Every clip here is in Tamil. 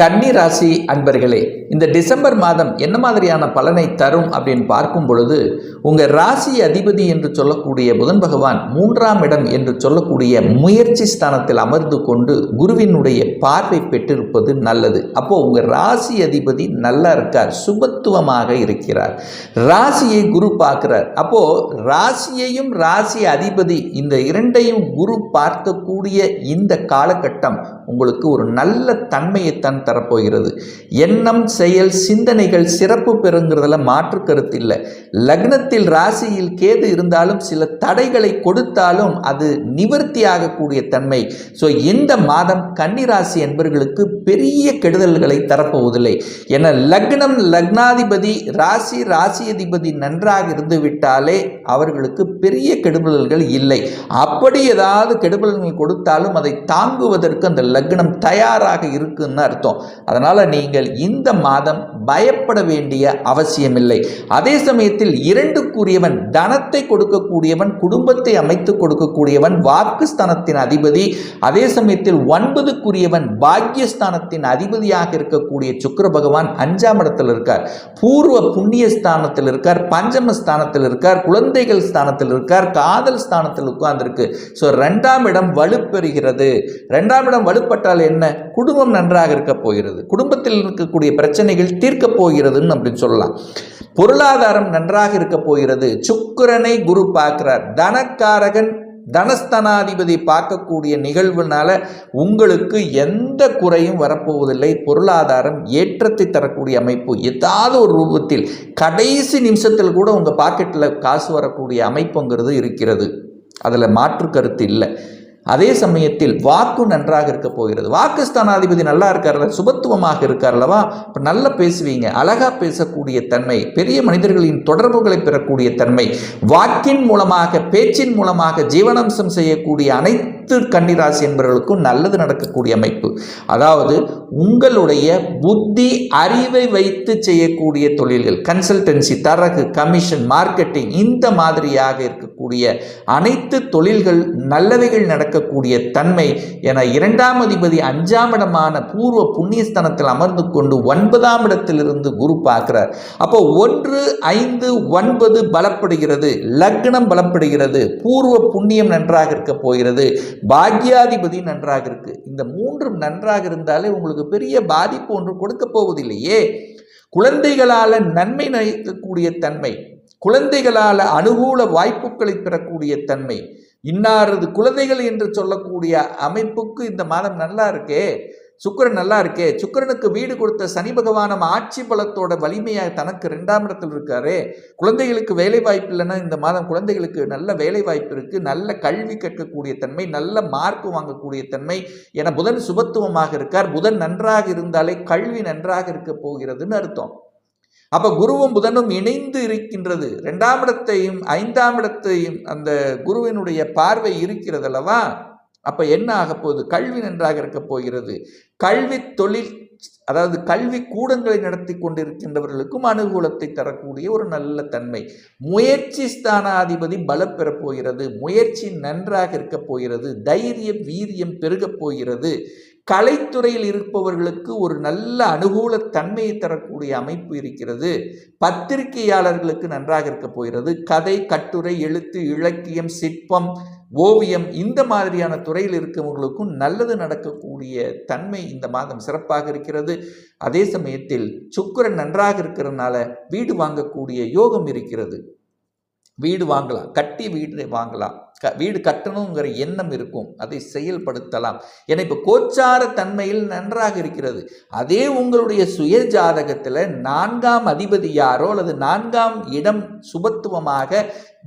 கன்னி ராசி அன்பர்களே இந்த டிசம்பர் மாதம் என்ன மாதிரியான பலனை தரும் அப்படின்னு பார்க்கும் பொழுது உங்கள் ராசி அதிபதி என்று சொல்லக்கூடிய புதன் பகவான் மூன்றாம் இடம் என்று சொல்லக்கூடிய முயற்சி ஸ்தானத்தில் அமர்ந்து கொண்டு குருவினுடைய பார்வை பெற்றிருப்பது நல்லது. அப்போ உங்கள் ராசி அதிபதி நல்லா இருக்கார் சுபத்துவமாக இருக்கிறார். ராசியை குரு பார்க்கிறார். அப்போ ராசியையும் ராசி அதிபதி இந்த இரண்டையும் குரு பார்க்கக்கூடிய இந்த காலகட்டம் உங்களுக்கு ஒரு நல்ல தன்மையை தன் தரப்போகிறது. எண்ணம் செயல் சிந்தனைகள் சிறப்பு பெறுங்கிறதுல மாற்று கருத்து இல்லை. லக்னத்தில் ராசியில் கேது இருந்தாலும் சில தடைகளை கொடுத்தாலும் அது நிவர்த்தி ஆகக்கூடிய தன்மை. ஸோ இந்த மாதம் கன்னிராசி என்பவர்களுக்கு பெரிய கெடுதல்களை தரப்போவதில்லை. என லக்னம் லக்னாதிபதி ராசி ராசி அதிபதி நன்றாக இருந்து விட்டாலே அவர்களுக்கு பெரிய கெடுதல்கள் இல்லை. அப்படி ஏதாவது கெடுதல்கள் கொடுத்தாலும் அதை தாங்குவதற்கு அந்த லக்னம் தயாராக இருக்குன்னு அர்த்தம். அதனால் நீங்கள் இந்த மாதம் பயப்பட வேண்டிய அவசியமில்லை. அதே சமயத்தில் இரண்டுக்குரியவன் தனத்தை கொடுக்கக்கூடியவன் குடும்பத்தை அமைத்து கொடுக்கக்கூடியவன் வாக்குஸ்தானத்தின் அதிபதி. அதே சமயத்தில் ஒன்பதுக்குரியவன் பாக்யஸ்தானத்தின் அதிபதியாக இருக்கக்கூடிய சுக்கர பகவான் அஞ்சாம் இடத்தில் இருக்கார். பூர்வ புண்ணிய ஸ்தானத்தில் இருக்கார் பஞ்சம ஸ்தானத்தில் இருக்கார் குழந்தைகள் ஸ்தானத்தில் இருக்கார் காதல் ஸ்தானத்தில் உட்கார்ந்துருக்கு. ஸோ ரெண்டாம் இடம் வலுப்பெறுகிறது. ரெண்டாம் இடம் வலுப்பட்டால் என்ன? குடும்பம் நன்றாக இருக்க போகிறது. குடும்பத்தில் இருக்கக்கூடிய பிரச்சனைகள் தீர்க்கப் போகிறதுன்னு அப்படின்னு சொல்லலாம். பொருளாதாரம் நன்றாக இருக்க போகிறது. சுக்கரனை குரு பார்க்கிறார். தனக்காரகன் தனஸ்தனாதிபதி பார்க்கக்கூடிய நிகழ்வுனால உங்களுக்கு எந்த குறையும் வரப்போவதில்லை. பொருளாதாரம் ஏற்றத்தை தரக்கூடிய அமைப்பு. ஏதாவது ஒரு ரூபத்தில் கடைசி நிமிஷத்தில் கூட உங்கள் பாக்கெட்டில் காசு வரக்கூடிய அமைப்புங்கிறது இருக்கிறது. அதில் மாற்று கருத்து இல்லை. அதே சமயத்தில் வாக்கு நன்றாக இருக்க போகிறது. வாக்குஸ்தானாதிபதி நல்லா இருக்கார்ல சுபத்துவமாக இருக்கார்லவா இப்போ நல்லா பேசுவீங்க. அழகா பேசக்கூடிய தன்மை பெரிய மனிதர்களின் தொடர்புகளை பெறக்கூடிய தன்மை வாக்கின் மூலமாக பேச்சின் மூலமாக ஜீவனம்சம் செய்யக்கூடிய அனைத்து கன்னிராசி என்பவர்களுக்கும் நல்லது நடக்கக்கூடிய அமைப்பு. அதாவது உங்களுடைய புத்தி அறிவை வைத்து செய்யக்கூடிய தொழில்கள் கன்சல்டன்சி தரகு கமிஷன் மார்க்கெட்டிங் இந்த மாதிரியாக இருக்கக்கூடிய அனைத்து தொழில்கள் நல்லவைகள் நடக்கக்கூடிய தன்மை என இரண்டாம் அதிபதி அஞ்சாம் இடமான பூர்வ புண்ணியஸ்தனத்தில் அமர்ந்து கொண்டு ஒன்பதாம் இடத்திலிருந்து குரு பார்க்கிறார். அப்போ ஒன்று ஐந்து ஒன்பது பலப்படுகிறது லக்னம் பலப்படுகிறது பூர்வ புண்ணியம் நன்றாக இருக்க போகிறது பாக்யாதிபதி நன்றாக இருக்கு. இந்த மூன்றும் நன்றாக இருந்தாலே உங்களுக்கு பெரிய பாதிப்பு ஒன்று கொடுக்க போவதில்லையே. குழந்தைகளால் நன்மை நினைக்கக்கூடிய தன்மை குழந்தைகளால் அனுகூல வாய்ப்புகளை பெறக்கூடிய தன்மை இன்னாரது குழந்தைகள் என்று சொல்லக்கூடிய அமைப்புக்கு இந்த மாதம் நல்லா இருக்கே. சுக்கிரன் நல்லா இருக்கே. சுக்கிரனுக்கு வீடு கொடுத்த சனி பகவானம் ஆட்சி பலத்தோட வலிமையாக தனக்கு ரெண்டாம் இடத்தில் இருக்காரே. குழந்தைகளுக்கு வேலை வாய்ப்பு இல்லைன்னா இந்த மாதம் குழந்தைகளுக்கு நல்ல வேலை வாய்ப்பு இருக்கு. நல்ல கல்வி கற்கக்கூடிய தன்மை நல்ல மார்க் வாங்கக்கூடிய தன்மை என புதன் சுபத்துவமாக இருக்கார். புதன் நன்றாக இருந்தாலே கல்வி நன்றாக இருக்க போகிறதுன்னு அர்த்தம். அப்ப குருவும் புதனும் இணைந்து இருக்கின்றது. ரெண்டாம் இடத்தையும் ஐந்தாம் இடத்தையும் அந்த குருவினுடைய பார்வை இருக்கிறது அல்லவா? அப்போ என்ன ஆக போகுது? கல்வி நன்றாக இருக்க போகிறது. கல்வி தொழில் அதாவது கல்வி கூடங்களை நடத்தி கொண்டிருக்கின்றவர்களுக்கும் அனுகூலத்தை தரக்கூடிய ஒரு நல்ல தன்மை. முயற்சி ஸ்தானாதிபதி பலம் பெறப் போகிறது. முயற்சி நன்றாக இருக்க போகிறது. தைரியம் வீரியம் பெருகப் போகிறது. கலைத்துறையில் இருப்பவர்களுக்கு ஒரு நல்ல அனுகூல தன்மையை தரக்கூடிய அமைப்பு இருக்கிறது. பத்திரிகையாளர்களுக்கு நன்றாக இருக்க போகிறது. கதை கட்டுரை எழுத்து இலக்கியம் சிற்பம் ஓவியம் இந்த மாதிரியான துறையில் இருக்கவங்களுக்கும் நல்லது நடக்கக்கூடிய தன்மை இந்த மாதம் சிறப்பாக இருக்கிறது. அதே சமயத்தில் சுக்கிரன் நன்றாக இருக்கிறதுனால வீடு வாங்கக்கூடிய யோகம் இருக்கிறது. வீடு வாங்கலாம் கட்டி வீடு வாங்கலாம். க வீடு கட்டணுங்கிற எண்ணம் இருக்கும். அதை செயல்படுத்தலாம். என இப்போ கோச்சார தன்மையில் நன்றாக இருக்கிறது. அதே உங்களுடைய சுய ஜாதகத்தில் நான்காம் அதிபதி யாரோ அல்லது நான்காம் இடம் சுபத்துவமாக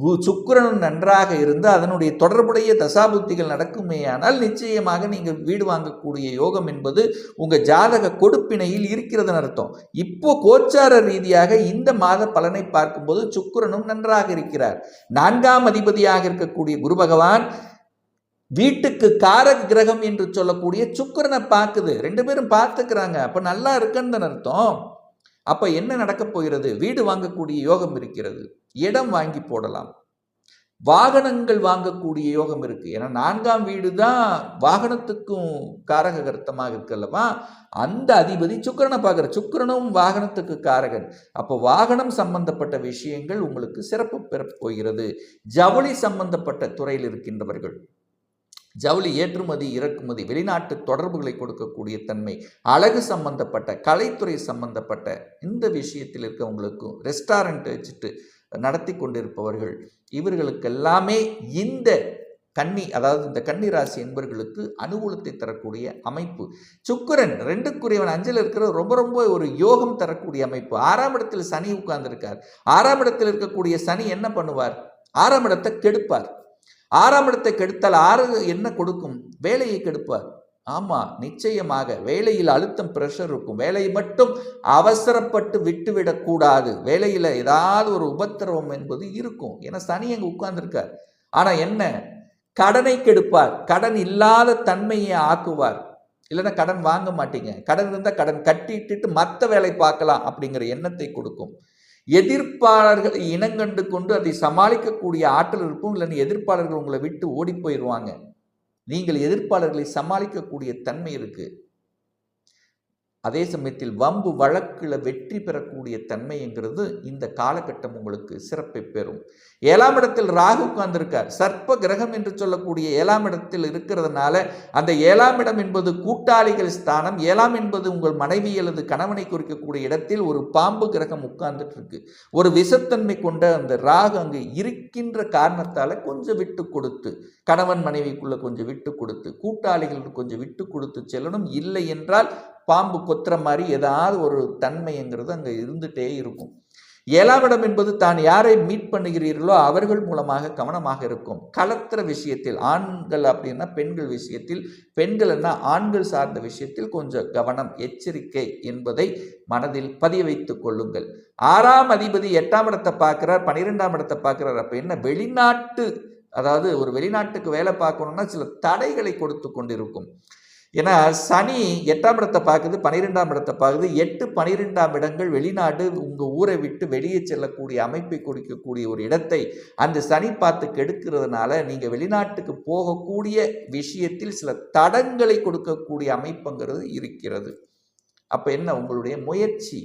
கு சுக்கிரனும் நன்றாக இருந்து அதனுடைய தொடர்புடைய தசாபுத்திகள் நடக்குமேயானால் நிச்சயமாக நீங்கள் வீடு வாங்கக்கூடிய யோகம் என்பது உங்கள் ஜாதக கொடுப்பினையில் இருக்கிறதுன்னு அர்த்தம். இப்போ கோச்சார ரீதியாக இந்த மாத பலனை பார்க்கும்போது சுக்கிரனும் நன்றாக இருக்கிறார். நான்காம் அதிபதியாக இருக்கக்கூடிய குரு பகவான் வீட்டுக்கு காரக கிரகம் என்று சொல்லக்கூடிய சுக்கிரனை பார்க்குது. ரெண்டு பேரும் பார்த்துக்கிறாங்க. அப்போ நல்லா இருக்குன்னு அர்த்தம். அப்போ என்ன நடக்கப் போகிறது? வீடு வாங்கக்கூடிய யோகம் இருக்கிறது. இடம் வாங்கி போடலாம். வாகனங்கள் வாங்கக்கூடிய யோகம் இருக்கு. ஏன்னா நான்காம் வீடு தான் வாகனத்துக்கும் காரக கர்த்தமாக இருக்குல்லவா அந்த அதிபதி சுக்கரனை பார்க்குற சுக்கரனும் வாகனத்துக்கு காரகன். அப்போ வாகனம் சம்பந்தப்பட்ட விஷயங்கள் உங்களுக்கு சிறப்பு பெறப் போகிறது. ஜவுளி சம்பந்தப்பட்ட துறையில் இருக்கின்றவர்கள் ஜவுளி ஏற்றுமதி இறக்குமதி வெளிநாட்டு தொடர்புகளை கொடுக்கக்கூடிய தன்மை அழகு சம்பந்தப்பட்ட கலைத்துறை சம்பந்தப்பட்ட இந்த விஷயத்தில் இருக்கவங்களுக்கும் ரெஸ்டாரண்ட் வச்சுட்டு நடத்தி கொண்டிருப்பவர்கள். இவர்களுக்கெல்லாமே இந்த கன்னி அதாவது இந்த கன்னி ராசி என்பவர்களுக்கு அனுகூலத்தை தரக்கூடிய அமைப்பு. சுக்கரன் ரெண்டுக்குரியவன் அஞ்சில் இருக்கிற ரொம்ப ரொம்ப ஒரு யோகம் தரக்கூடிய அமைப்பு. ஆறாம் இடத்தில் சனி உட்கார்ந்திருக்கார். ஆறாம் இடத்தில் இருக்கக்கூடிய சனி என்ன பண்ணுவார்? ஆறாம் இடத்தை கெடுப்பார். ஆறாம் இடத்தை கெடுத்தால் ஆறு என்ன கொடுக்கும்? வேலையை கெடுப்பார். ஆமாம் நிச்சயமாக வேலையில் அழுத்தம் ப்ரெஷர் இருக்கும். வேலையை மட்டும் அவசரப்பட்டு விட்டுவிடக்கூடாது வேலையில் ஏதாவது ஒரு உபத்திரவம் என்பது இருக்கும். ஏன்னா சனி அங்கே உட்கார்ந்துருக்கார். ஆனால் என்ன? கடனை கெடுப்பார். கடன் இல்லாத தன்மையை ஆக்குவார். இல்லைன்னா கடன் வாங்க மாட்டீங்க. கடன் இருந்தால் கடன் கட்டிட்டு மற்ற வேலை பார்க்கலாம் அப்படிங்கிற எண்ணத்தை கொடுக்கும். எதிர்ப்பாளர்கள் இனங்கண்டு கொண்டு அதை சமாளிக்கக்கூடிய ஆற்றல் இருக்கும். இல்லைன்னு எதிர்ப்பாளர்கள் உங்களை விட்டு ஓடி போயிடுவாங்க நீங்கள் எதிர்ப்பாளர்களை சமாளிக்கக்கூடிய தன்மை இருக்குது அதே சமயத்தில் வம்பு வழக்கில் வெற்றி பெறக்கூடிய தன்மைங்கிறது இந்த காலகட்டம் உங்களுக்கு சிறப்பை பெறும். ஏழாம் இடத்தில் ராகு உட்கார்ந்திருக்கார். சர்ப்ப கிரகம் என்று சொல்லக்கூடிய ஏழாம் இடத்தில் இருக்கிறதுனால அந்த ஏழாம் இடம் என்பது கூட்டாளிகள் ஸ்தானம். ஏழாம் என்பது உங்கள் மனைவி அல்லது கணவனை குறிக்கக்கூடிய இடத்தில் ஒரு பாம்பு கிரகம் உட்கார்ந்துட்டு இருக்கு ஒரு விஷத்தன்மை கொண்ட அந்த ராகு அங்கு இருக்கின்ற காரணத்தால் கொஞ்சம் விட்டு கொடுத்து கணவன் மனைவிக்குள்ள கொஞ்சம் விட்டு கொடுத்து கூட்டாளிகளுக்கு கொஞ்சம் விட்டு கொடுத்து செல்லணும். இல்லை என்றால் பாம்பு கொத்துற மாதிரி ஏதாவது ஒரு தன்மைங்கிறது அங்கே இருந்துகிட்டே இருக்கும். ஏழாம் இடம் என்பது தான் யாரை மீட் பண்ணுகிறீர்களோ அவர்கள் மூலமாக கவனமாக இருக்கும். கலத்திர விஷயத்தில் ஆண்கள் அப்படின்னா பெண்கள் விஷயத்தில் பெண்கள் என்ன ஆண்கள் சார்ந்த விஷயத்தில் கொஞ்சம் கவனம் எச்சரிக்கை என்பதை மனதில் பதிய வைத்துக் கொள்ளுங்கள். ஆறாம் அதிபதி எட்டாம் இடத்தை பார்க்கிறார் பன்னிரெண்டாம் இடத்தை பார்க்கிறார். அப்போ என்ன வெளிநாட்டு அதாவது ஒரு வெளிநாட்டுக்கு வேலை பார்க்கணும்னா சில தடைகளை கொடுத்து கொண்டிருக்கும். ஏன்னா சனி எட்டாம் இடத்தை பார்க்குது பன்னிரெண்டாம் இடத்தை பார்க்குது. எட்டு பனிரெண்டாம் இடங்கள் வெளிநாடு உங்கள் ஊரை விட்டு வெளியே செல்லக்கூடிய அமைப்பை கொடுக்கக்கூடிய ஒரு இடத்தை அந்த சனி பார்த்து கெடுக்கிறதுனால நீங்கள் வெளிநாட்டுக்கு போகக்கூடிய விஷயத்தில் சில தடங்களை கொடுக்கக்கூடிய அமைப்புங்கிறது இருக்கிறது. அப்போ என்ன உங்களுடைய முயற்சி?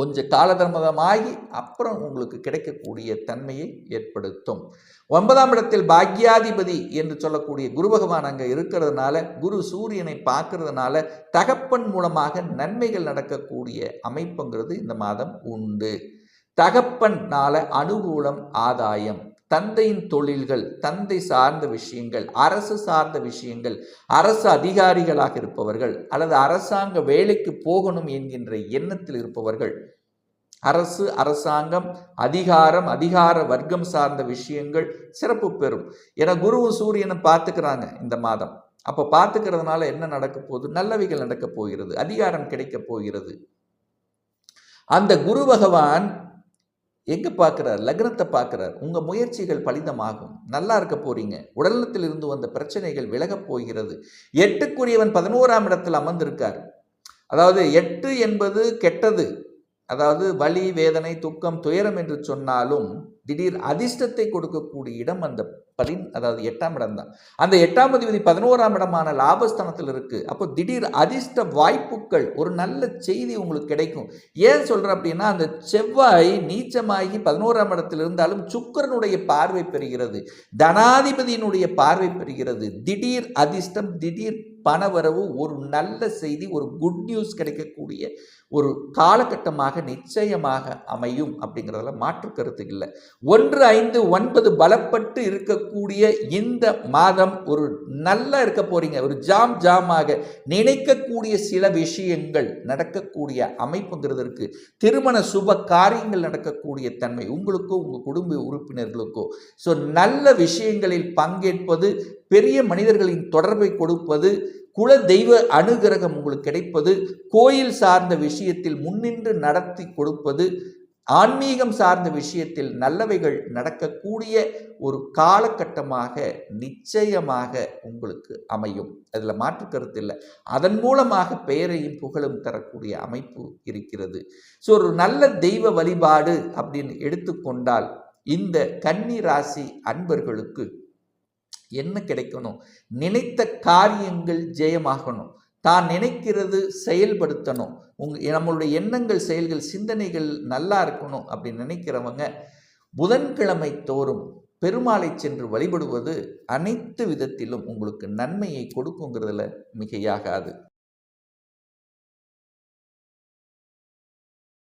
கொஞ்சம் காலதாமதமாகி அப்புறம் உங்களுக்கு கிடைக்கக்கூடிய தன்மையை ஏற்படுத்தும். ஒன்பதாம் இடத்தில் பாக்யாதிபதி என்று சொல்லக்கூடிய குரு பகவான் அங்கே இருக்கிறதுனால குரு சூரியனை பார்க்கறதுனால தகப்பன் மூலமாக நன்மைகள் நடக்கக்கூடிய அமைப்புங்கிறது இந்த மாதம் உண்டு. தகப்பன்னால அனுகூலம் ஆதாயம். தந்தையின் தொழில்கள் தந்தை சார்ந்த விஷயங்கள் அரசு சார்ந்த விஷயங்கள் அரசு அதிகாரிகளாக இருப்பவர்கள் அல்லது அரசாங்க வேலைக்கு போகணும் என்கின்ற எண்ணத்தில் இருப்பவர்கள் அரசு அரசாங்கம் அதிகாரம் அதிகார வர்க்கம் சார்ந்த விஷயங்கள் சிறப்பு பெறும். என குருவும் சூரியனும் பார்த்துக்கிறாங்க இந்த மாதம். அப்போ பார்த்துக்கிறதுனால என்ன நடக்க போகுது? நல்லவைகள் நடக்க போகிறது அதிகாரம் கிடைக்க போகிறது. அந்த குரு பகவான் எங்கே பார்க்குறார் லக்னத்தை பார்க்குறார் உங்கள் முயற்சிகள் பலிதமாகும். நல்லா இருக்க போகிறீங்க உடல்நலத்தில் இருந்து வந்த பிரச்சனைகள் விலகப் போகிறது. எட்டுக்குரியவன் பதினோராம் இடத்தில் அமர்ந்திருக்கார். அதாவது எட்டு என்பது கெட்டது. அதாவது வலி வேதனை துக்கம் துயரம் என்று சொன்னாலும் திடீர் அதிர்ஷ்டத்தை கொடுக்கக்கூடிய இடம் அந்த பதின் அதாவது எட்டாம் இடம் தான். அந்த எட்டாம் அதிபதி பதினோராம் இடமான லாபஸ்தானத்தில் இருக்கு. அப்போ திடீர் அதிர்ஷ்ட வாய்ப்புகள் ஒரு நல்ல செய்தி உங்களுக்கு கிடைக்கும். ஏன் சொல்கிறேன் அப்படின்னா அந்த செவ்வாய் நீச்சமாகி பதினோராம் இடத்தில் இருந்தாலும் சுக்கரனுடைய பார்வை பெறுகிறது. தனாதிபதியினுடைய பார்வை பெறுகிறது. திடீர் அதிர்ஷ்டம் திடீர் பணவரவு ஒரு நல்ல செய்தி ஒரு குட் நியூஸ் கிடைக்கக்கூடிய ஒரு காலகட்டமாக நிச்சயமாக அமையும் அப்படிங்கிறதுல மாற்று கருத்து இல்லை. ஒன்று ஐந்து ஒன்பது பலப்பட்டு இருக்கக்கூடிய இந்த மாதம் ஒரு நல்லா இருக்க போறீங்க. ஒரு ஜாம் ஜாமாக நினைக்கக்கூடிய சில விஷயங்கள் நடக்கக்கூடிய அமைப்புங்கிறது இருக்கு. திருமண சுப காரியங்கள் நடக்கக்கூடிய தன்மை உங்களுக்கோ உங்கள் குடும்ப உறுப்பினர்களுக்கோ. ஸோ நல்ல விஷயங்களில் பங்கேற்பது பெரிய மனிதர்களின் தொடர்பை கொடுப்பது குல தெய்வ அனுகிரகம் உங்களுக்கு கிடைப்பது கோயில் சார்ந்த விஷயத்தில் முன்னின்று நடத்தி கொடுப்பது ஆன்மீகம் சார்ந்த விஷயத்தில் நல்லவைகள் நடக்கக்கூடிய ஒரு காலகட்டமாக நிச்சயமாக உங்களுக்கு அமையும். அதில் மாற்று கருத்து இல்லை. அதன் மூலமாக பெயரையும் புகழும் தரக்கூடிய அமைப்பு இருக்கிறது. ஸோ ஒரு நல்ல தெய்வ வழிபாடு அப்படின்னு எடுத்துக்கொண்டால் இந்த கன்னி ராசி அன்பர்களுக்கு என்ன கிடைக்கணும்? நினைத்த காரியங்கள் ஜெயமாகணும். தான் நினைக்கிறது செயல்படுத்தணும். உங்க நம்மளுடைய எண்ணங்கள் செயல்கள் சிந்தனைகள் நல்லா இருக்கணும் அப்படின்னு நினைக்கிறவங்க புதன்கிழமை தோறும் பெருமாளை சென்று வழிபடுவது அனைத்து விதத்திலும் உங்களுக்கு நன்மையை கொடுக்குங்கிறதுல மிகையாகாது.